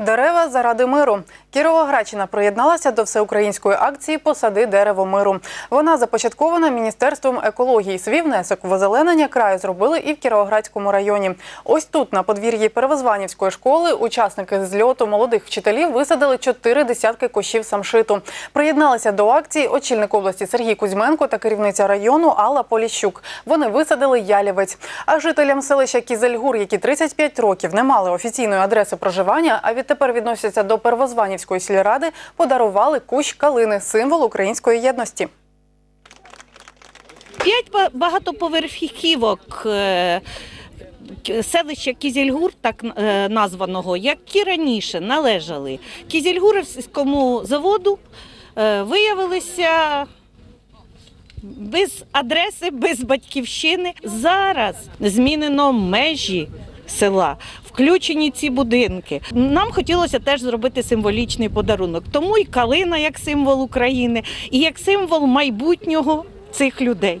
Дерева заради миру. Кіровоградщина приєдналася до всеукраїнської акції Посади дерево миру. Вона започаткована міністерством екології. Свій внесок в озеленення краю зробили і в Кіровоградському районі. Ось тут, на подвір'ї Перевозванівської школи, учасники зльоту молодих вчителів висадили чотири десятки кущів самшиту. Приєдналися до акції очільник області Сергій Кузьменко та керівниця району Алла Поліщук. Вони висадили ялівець. А жителям селища Кізельгур, які 35 років не мали офіційної адреси проживання, а відтепер відносяться до Первозванівської сільради, подарували кущ калини, символ української єдності. П'ять багатоповерхівок е, селища Кізельгур, так е, названого, які раніше належали Кізельгурівському заводу, е, виявилися без адреси, без батьківщини. Зараз змінено межі села. Включені ці будинки. Нам хотілося теж зробити символічний подарунок. Тому і калина як символ України, і як символ майбутнього цих людей.